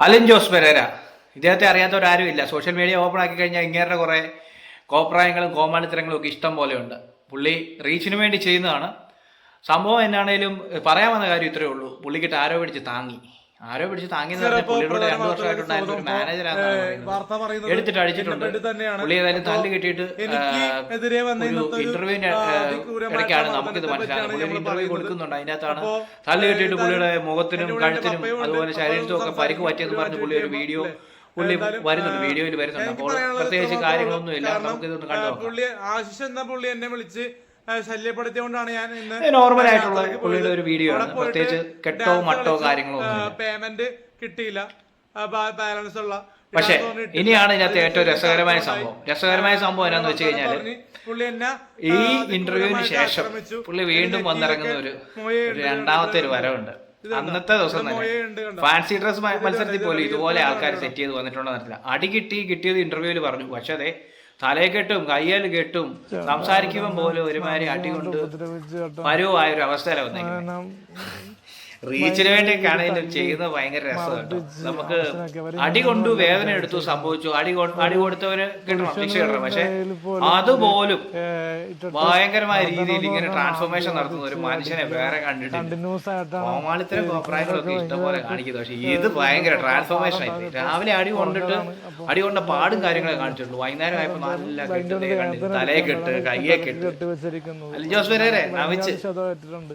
Alin Jose Pereira. ഇദ്ദേഹത്തെ അറിയാത്തവരാരും ഇല്ല. Social media open ആക്കി കഴിഞ്ഞാൽ ഇങ്ങേരുടെ കുറേ കോപ്രായങ്ങളും കോമാളിത്തരങ്ങളും ഒക്കെ ഇഷ്ടം പോലെയുണ്ട്. പുള്ളി റീച്ചിന് വേണ്ടി ചെയ്യുന്നതാണ്. സംഭവം എന്നാണേലും പറയാൻ വന്ന കാര്യം ഇത്രയേ ഉള്ളൂ. പുള്ളിക്കിട്ട് ആരോ പിടിച്ച് താങ്ങി. ആരോ പിടിച്ച് താങ്ങി വാർത്ത പറയുന്നത് എടുത്തിട്ട് തന്നെയാണ്. തല്ല് കിട്ടിയിട്ട് വന്ന ഇടയ്ക്കാണ് നമുക്കിത് മനസ്സിലാകുന്നത്. ഇന്റർവ്യൂ. കൊടുക്കുന്നുണ്ട്. അതിനകത്താണ് തല്ല് കിട്ടിയിട്ട് പുള്ളിയുടെ മുഖത്തിനും കഴുത്തിനും അതുപോലെ ശരീരത്തിനും ഒക്കെ പരിക്ക് പറ്റിയെന്ന് പറഞ്ഞ് പുള്ളി ഒരു വീഡിയോ പുള്ളി വരുന്നുണ്ട്. വീഡിയോയിൽ വരുന്നുണ്ട്. അപ്പോൾ പ്രത്യേകിച്ച് കാര്യങ്ങളൊന്നും ഇല്ല നമുക്കിതൊന്ന് കണ്ടു പുള്ളി ആശിഷ് എന്ന പുള്ളി എന്നെ വിളിച്ച് ശല്യപ്പെടുത്തിയോണ്ടാണ് ഞാൻ ഇന്ന് നോർമൽ ആയിട്ടുള്ള പുള്ളിയുടെ ഒരു വീഡിയോ ആണ്. പ്രത്യേകിച്ച് കെട്ടോ മട്ടോ കാര്യങ്ങളോ പേയ്മെന്റ് കിട്ടിയില്ല. ബാലൻസ് ഉള്ള പക്ഷേ ഇനിയാണ് ഇതിനകത്ത് ഏറ്റവും രസകരമായ സംഭവം. രസകരമായ സംഭവം എന്നാന്ന് വെച്ച് കഴിഞ്ഞാൽ ഈ ഇന്റർവ്യൂവിന് ശേഷം. പുള്ളി വീണ്ടും വന്നിറങ്ങുന്ന ഒരു രണ്ടാമത്തെ ഒരു വരവുണ്ട്? അന്നത്തെ ദിവസം തന്നെ? ഫാൻസി ഡ്രസ് മത്സരത്തിൽ പോലും ഇതുപോലെ ആൾക്കാർ സെറ്റ് ചെയ്ത് വന്നിട്ടുണ്ടോ എന്നറിയില്ല അടി കിട്ടി കിട്ടിയത് ഇന്റർവ്യൂവിൽ പറഞ്ഞു. പക്ഷെ അതെ തലയെ കെട്ടും കയ്യേൽ കെട്ടും സംസാരിക്കുമ്പോൾ പോലും ഒരുമാതിരി അടികൊണ്ട് കൊണ്ട് പരുവായ ഒരു അവസ്ഥയിലാണ് വന്നേക്കുന്നത് റീച്ചിന് വേണ്ടിയൊക്കെയാണെങ്കിലും ചെയ്യുന്നത്. ഭയങ്കര രസമാണ് നമുക്ക് അടി കൊണ്ടു വേദന എടുത്തു സംഭവിച്ചു. അടി അടി കൊടുത്തവന് കിട്ടണം ശിക്ഷ കിട്ടണം. പക്ഷെ അതുപോലും ഭയങ്കരമായ രീതിയിൽ ഇങ്ങനെ ട്രാൻസ്ഫോർമേഷൻ നടത്തുന്ന ഒരു മനുഷ്യനെ വേറെ കണ്ടിട്ടുണ്ട് കോമാളിത്തരം കോപ്രായങ്ങളൊക്കെ ഇഷ്ടംപോലെ കാണിക്കുന്നു. പക്ഷെ ഇത് ഭയങ്കര ട്രാൻസ്ഫോർമേഷൻ ആയിരുന്നു രാവിലെ അടി കൊണ്ടിട്ട് അടി കൊണ്ട പാടും കാര്യങ്ങളെ കാണിച്ചിട്ടുണ്ട്. വൈകുന്നേരം ആയപ്പോ നല്ല കെട്ട്? തലയെ കെട്ട് കയ്യെ കെട്ട് ജോസ് വരെ ശതമായിട്ടുണ്ട്